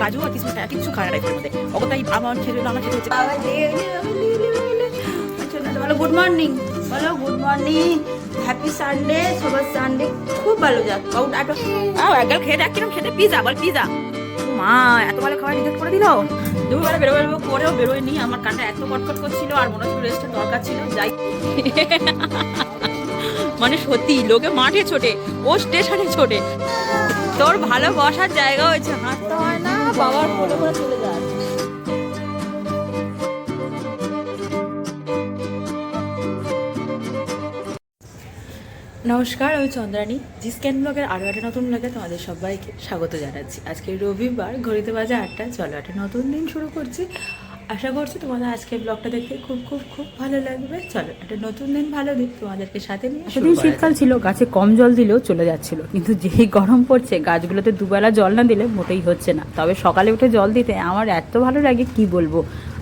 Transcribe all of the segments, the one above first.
কাজু আর কিসমিস খায় কিছু খায় না মধ্যে। অগতাই আমার খেতে আমার খেতে হচ্ছে। আচ্ছা না বলো গুড মর্নিং বলো গুড মর্নিং হ্যাপি সানডে সবার সানডে খুব ভালো যাক। একগাল খেয়ে দেখ কিরম খেতে। পিজা বল পিজা মা, এত ভালো খাবার রিজেক্ট করে দিল। দুপুরবেলা বেরো বেরোবো, করেও বেরোয়নি। আমার কানটা এত কটকট করছিল আর মনে হচ্ছিল রেস্টের দরকার ছিল, যাই মানে সত্যি, লোকে মাঠে ছোটে, ও স্টেশনে ছোটে। তোর ভালো বসার জায়গা হয়েছে, হাঁটতে হয় না। চলে যায়। নমস্কার, আমি চন্দ্রাণী। জি স্ক্যান ব্লগের আরও একটা নতুন ব্লগে তোমাদের সবাইকে স্বাগত জানাচ্ছি। আজকে রবিবার, ঘড়িতে বাজে আটটা। চলো একটা নতুন দিন শুরু করছি। আশা করছি তোমাদের আজকের ব্লগটা দেখতে খুব খুব খুব ভালো লাগবে। চলো একটা নতুন দিন ভালো দিন তোমাদেরকে সাথে নিয়ে সেদিন শীতকাল ছিল গাছে কম জল দিলেও চলে যাচ্ছিল কিন্তু যেই গরম পড়ছে গাছগুলোতে দুবেলা জল না দিলে মোটেই হচ্ছে না। তবে সকালে উঠে জল দিতে আমার এত ভালো লাগে কি বলব?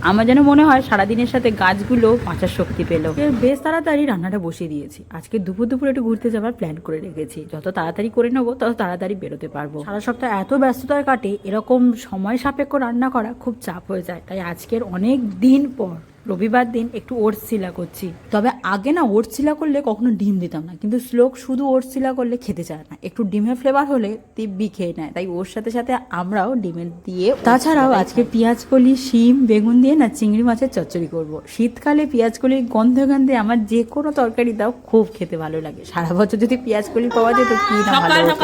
আমার যেন মনে হয় সারাদিনের সাথে গাছগুলো বাঁচার শক্তি পেল। বেশ তাড়াতাড়ি রান্নাটা বসিয়ে দিয়েছি। আজকে দুপুর দুপুর একটু ঘুরতে যাওয়ার প্ল্যান করে রেখেছি। যত তাড়াতাড়ি করে নেব, তত তাড়াতাড়ি বেরোতে পারব। সারা সপ্তাহ এত ব্যস্ততায় কাটে, এরকম সময় সাপেক্ষ রান্না করা খুব চাপ হয়ে যায়। তাই আজকের অনেক দিন পর রবিবার দিন একটু ওটস শিলা করছি। তবে আগে না ওটস শিলা করলে কখনো ডিম দিতাম না। কিন্তু শ্লোক শুধু ওটস শিলা করলে খেতে চায় না। একটু ডিমের ফ্লেভার হলে দিব্যি খেয়ে নেয়। তাই ওর সাথে সাথে আমরাও ডিমের দিয়ে তাছাড়াও আজকে পেঁয়াজ কলি শিম বেগুন দিয়ে না চিংড়ি মাছের চচ্চড়ি করব। শীতকালে পেঁয়াজ কলির গন্ধে গন্ধে আমার যে কোনো তরকারি দাও খুব খেতে ভালো লাগে। সারা বছর যদি পেঁয়াজ কলি পাওয়া যেত কি না ভালো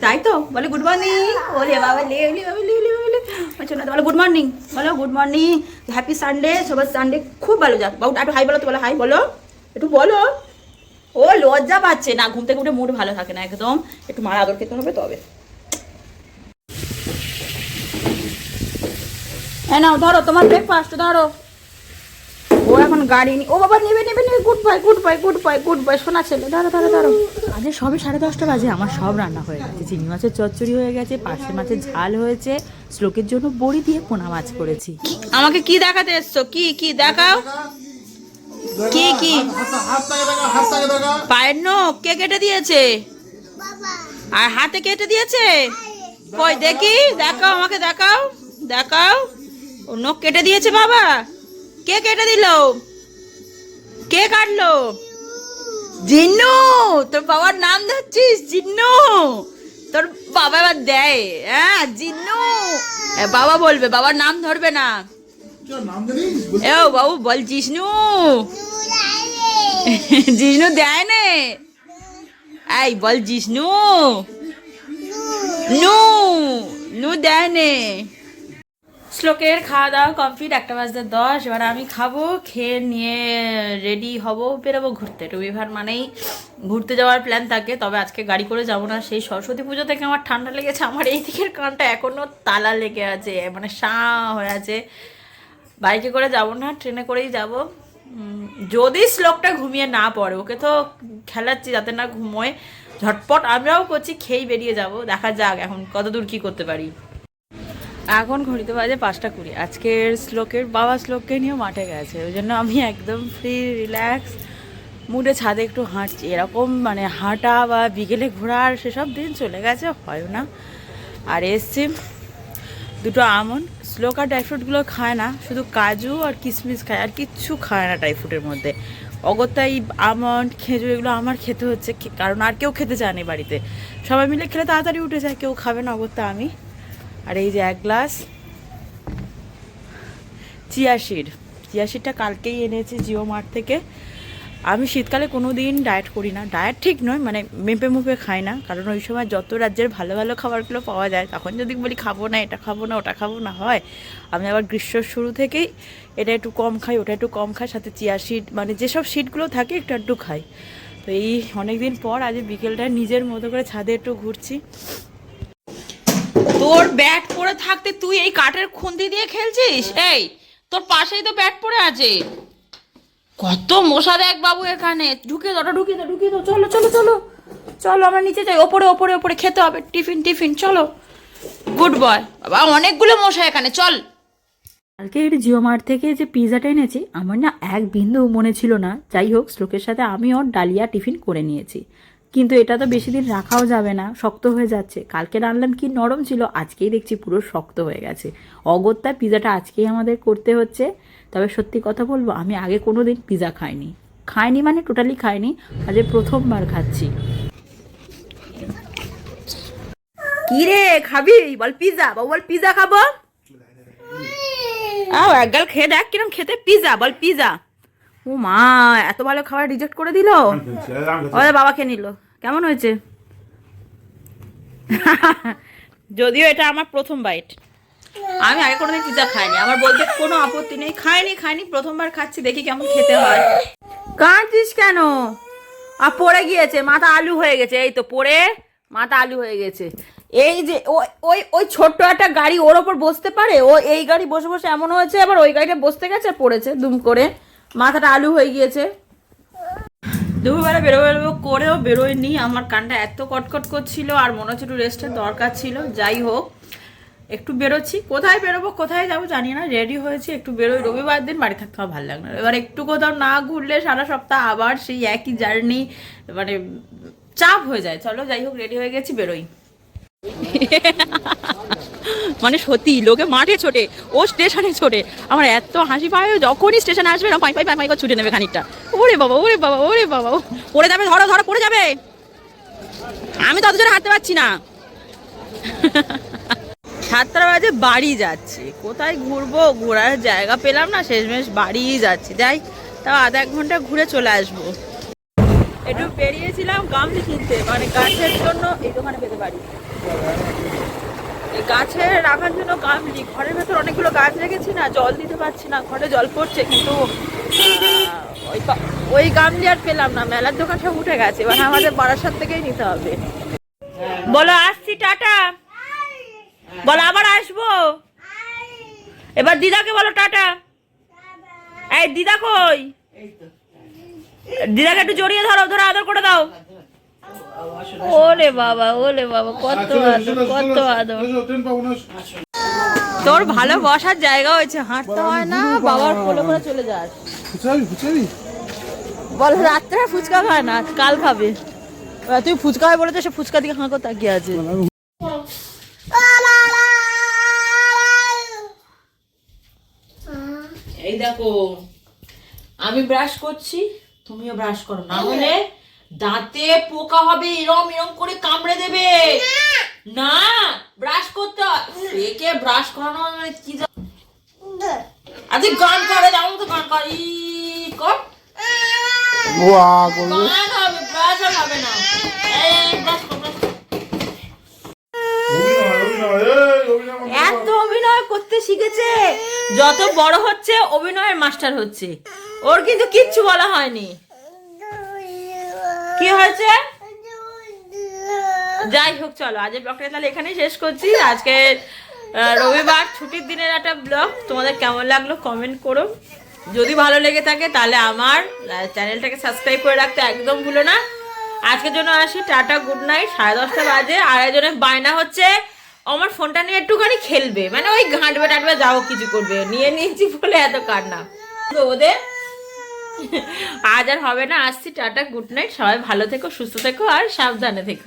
তাই তো? বলে গুড মর্নিং। বলে বাবা লে লে বাবা লে লে। লে আচ্ছা গুড মর্নিং বলো গুড মর্নিং হ্যাপি সানডে সবার সানডে খুব ভালো যাক। বাবু, একটু হাই বলো তো, বলো হাই বলো। একটু বলো। ও, লজ্জা পাচ্ছে না, ঘুম থেকে উঠে মুড ভালো থাকে না একদম। একটু মারা আদর খেতে হবে তবে। হ্যাঁ নাও, ধরো, তোমার ব্রেকফাস্ট ধরো। এখন গাড়ি নি ও বাবা নেবে নেবে নেবে good bye good bye good bye good bye সোনা ছেলে ধরো ধরো ধরো আজকে সবে সাড়ে দশটা বাজে আমার সব রান্না হয়ে গেছে। চিংড়ি মাছের চচ্চড়ি হয়ে গেছে পার্শে মাছের ঝাল হয়েছে শ্লোকের জন্য বড়ি দিয়ে পোনা মাছ করেছি। আমাকে কি দেখাতে এসছো? কি কি দেখাও? কি কি? পায়ের নখ কে কেটে দিয়েছে? আর হাতে কেটে দিয়েছে? কই দেখি দেখাও আমাকে দেখাও দেখাও। ও নখ কেটে দিয়েছে বাবা। কে কেটে দিল? কে কাটলো? জিন্নু তোর বাবার নাম ধরছিস? জিন্নু তোর বাবা এবার দেয় হ্যাঁ জিন্নু। বাবা বলবে বাবার নাম ধরবে না। এ বাবু বল জিষ্ণু। জিষ্ণু দেয় নে। এই বল জিষ্ণু। নু নু দেয় নে। শ্লোকের খাওয়া দাওয়া কমপ্লিট একটা বাজতে দশ। এবার আমি খাব, খেয়ে নিয়ে রেডি হব, বেরোবো ঘুরতে। রবিবার মানেই ঘুরতে যাওয়ার প্ল্যান থাকে, তবে আজকে গাড়ি করে যাব না। সেই সরস্বতী পুজো থেকে আমার ঠান্ডা লেগেছে, আমার এই দিকের কানটা এখনও তালা লেগে আছে মানে সাঁ হয়ে আছে। বাইকে করে যাব না, ট্রেনে করেই যাব। যদি শ্লোকটা ঘুমিয়ে না পড়ে, ওকে তো খেলাচ্ছি যাতে না ঘুমোয়, ঝটপট আমরাও করছি, খেয়েই বেরিয়ে যাব। দেখা যাক এখন কত দূর কী করতে পারি। এখন ঘড়িতে বাজে পাঁচটা কুড়ি। আজকের শ্লোকের বাবা শ্লোককে নিয়ে মাঠে গেছে, ওই জন্য আমি একদম ফ্রি রিল্যাক্স মুডে ছাদে একটু হাঁটছি। এরকম মানে হাঁটা বা বিকেলে ঘোরার সেসব দিন চলে গেছে হয় না। আর এসছি দুটো আমন্ড শ্লোক আর ড্রাই ফ্রুটগুলো খায় না, শুধু কাজু আর কিশমিশ খায়, আর কিচ্ছু খায় না ড্রাই ফ্রুটের মধ্যে। অগত্যাই আমন্ড খেজুর এগুলো আমার খেতে হচ্ছে কারণ আর কেউ খেতে চায়নি বাড়িতে। সবাই মিলে খেলে তাড়াতাড়ি উঠে যায়, কেউ খাবে না, অগত্যা আমি। আর এই যে এক গ্লাস চিয়া সিড চিয়া সিডটা কালকেই এনেছি জিও মার্ট থেকে। আমি শীতকালে কোনো দিন ডায়েট করি না। ডায়েট ঠিক নয় মানে মেপে মুপে খাই না। কারণ ওই সময় যত রাজ্যের ভালো ভালো খাবারগুলো পাওয়া যায়, তখন যদি বলি খাব না, এটা খাব না, ওটা খাব না, হয়। আমি আবার গ্রীষ্মর শুরু থেকেই এটা একটু কম খাই, ওটা একটু কম খাই, সাথে চিয়া সিড মানে যেসব সিডগুলো থাকে একটু একটু খাই। তো এই অনেক দিন পর আজ বিকেলটায় নিজের মতো করে ছাদে একটু ঘুরছি। তোর ব্যাট পরে থাকতে তুই এই কাঠের খুন্তি দিয়ে খেলছিস? এই, তোর পাশেই তো ব্যাট পড়ে আছে। কত মশা দেখ বাবু এখানে। ঢুকে দাও ঢুকিয়ে দাও ঢুকিয়ে দাও। চলো চলো চলো। চলো, আমরা নিচে যাই। ওপরে ওপরে ওপরে খেতে হবে। টিফিন টিফিন, চলো। গুড বয় বাবা, অনেকগুলো মশা এখানে, চল। কালকে এই জিও মার্ট থেকে যে পিৎজাটা এনেছি, আমার না এক বিন্দু মনে ছিল না। যাই হোক, শ্লোকের সাথে আমি ওর ডালিয়া টিফিন করে নিয়েছি। কিন্তু এটা তো বেশি দিন রাখাও যাবে না, শক্ত হয়ে যাচ্ছে। কালকে রান্নাম কি নরম ছিল, আজকেই দেখছি পুরো শক্ত হয়ে গেছে। অগত্যা পিজাটা আজকেই আমাদের করতে হচ্ছে। তবে সত্যি কথা বলব, আমি আগে কোনো দিন পিজা খাইনি। খাইনি মানে টোটালি খাইনি, আজ প্রথমবার খাচ্ছি। কি রে খাবি? বল পিজা, বাবু বল পিজা খাব? আও একগাল খেয়ে দেখ কিরম খেতে। পিজা, বল পিজা। ও মা এত ভালো খাবার রিজেক্ট করে দিল? ওরে বাবা খেয়ে নিল। কেমন হয়েছে? যদিও এটা আমার প্রথম বাইট আমি আগে কোনোদিন পিজা খাইনি। আমার বলতে কোনো আপত্তি নেই। খাইনি খাইনি প্রথমবার খাচ্ছি দেখি কেমন খেতে হয়। কাঁদছিস কেন? আর পড়ে গিয়েছে মাথা আলু হয়ে গেছে। এই তো পড়ে মাথা আলু হয়ে গেছে। এই যে ওই ওই ওই ছোট্ট একটা গাড়ি ওর ওপর বসতে পারে? ও এই গাড়ি বসে বসে এমন হয়েছে আবার ওই গাড়িটা বসতে গেছে পড়েছে দুম করে। মাথাটা আলু হয়ে গিয়েছে। দুপুরবেলা বেরো বেরোবো করেও বেরোয়নি। আমার কানটা এত কটকট করছিল আর মনে হচ্ছে একটু রেস্টের দরকার ছিল। যাই হোক, একটু বেরোচ্ছি। কোথায় বেরোবো, কোথায় যাব জানি না। রেডি হয়েছি, একটু বেরোই। রবিবার দিন বাড়ি থাকতে আমার ভালো লাগে না। এবার একটু কোথাও না ঘুরলে সারা সপ্তাহ আবার সেই একই জার্নি মানে চাপ হয়ে যায়। চলো, যাই হোক রেডি হয়ে গেছি, বেরোই। মানে সত্যি, লোকে মাঠে ছোটে, ও স্টেশনে ছোটে। আমার এত হাসি পায়, যখনই স্টেশনে আসবে না পাই পাই পাই ছুটে নেবে খানিকটা। ওরে বাবা ওরে বাবা ওরে বাবা পড়ে যাবে, ধরো ধরো, পড়ে যাবে। আমি তত জোরে হাঁটতে পারছি না। সাতটা বাজে, বাড়ি যাচ্ছি। কোথায় ঘুরবো? ঘোরার জায়গা পেলাম না, শেষমেশ বাড়িই যাচ্ছি। যাই, তাও আধা এক ঘণ্টা ঘুরে চলে আসব। একটু বেরিয়েছিলাম গামলি কিনতে মানে গাছের জন্য এই দোকানে পেতে পারি। গাছে রাখার জন্য গামলি ঘরের ভেতর অনেকগুলো গাছ রেখেছি না, জল দিতে পারছি না, ঘরে জল পড়ছে কিন্তু ওই ওই গামলি আর পেলাম না, মেলার দোকান সব উঠে গেছে, এবার আমাদের বারাসাত থেকেই নিতে হবে। বলো, আসছি, টাটা। বলো, আবার আসব। এবার দিদাকে বলো, টাটা। এই, দিদা কই? দিদাকে একটু জড়িয়ে ধরো ধরো, আদর করে দাও। ওলে বাবা ওলে বাবা কত আদর কত আদর। তোর ভালো বসার জায়গা হয়েছে হাঁটতে হয় না বাবার কোলে করে চলে যাস। বল রাত্রে ফুচকা খায় না কাল খাবে। তুই ফুচকা হয় বলে তো সে ফুচকা দিকে হাঁকো তাকিয়ে আছে। এই দেখো আমি ব্রাশ করছি তুমিও ব্রাশ করো না হলে দাঁতে পোকা হবে এরম এরম করে কামড়ে দেবে। না ব্রাশ করতে একে ব্রাশ করানো মানে কি আচ্ছা গান করে তো গান কর। ই কর। গান হবে ব্রাশ হবে না। এই ব্রাশ কর। এত অভিনয় করতে শিখেছে। যত বড় হচ্ছে অভিনয়ের মাস্টার হচ্ছে। ওর কিন্তু কিচ্ছু বলা হয়নি। কি হয়েছে? যাই হোক, চলো আজের ব্লগটা তাহলে এখানেই শেষ করছি। আজকে রবিবার, ছুটির দিনের একটা ব্লগ তোমাদের কেমন লাগল কমেন্ট করো। যদি ভালো লেগে থাকে, তাহলে আমার চ্যানেলটাকে সাবস্ক্রাইব করে রাখতে একদম ভুলো না। আজকের জন্য আসি, টাটা গুড নাইট সাড়ে দশটা বাজে। আর একজনের বায়না হচ্ছে, আমার ফোনটা নিয়ে একটুখানি খেলবে। মানে ওই ঘাঁটবে টাটবে যাও কিছু করবে। নিয়ে নিয়েছি বলে এত কান্না। ওদের আজ আর হবে না। আসছি, টাটা, গুড নাইট। সবাই ভালো থেকো, সুস্থ থেকো, আর সাবধানে থেকো।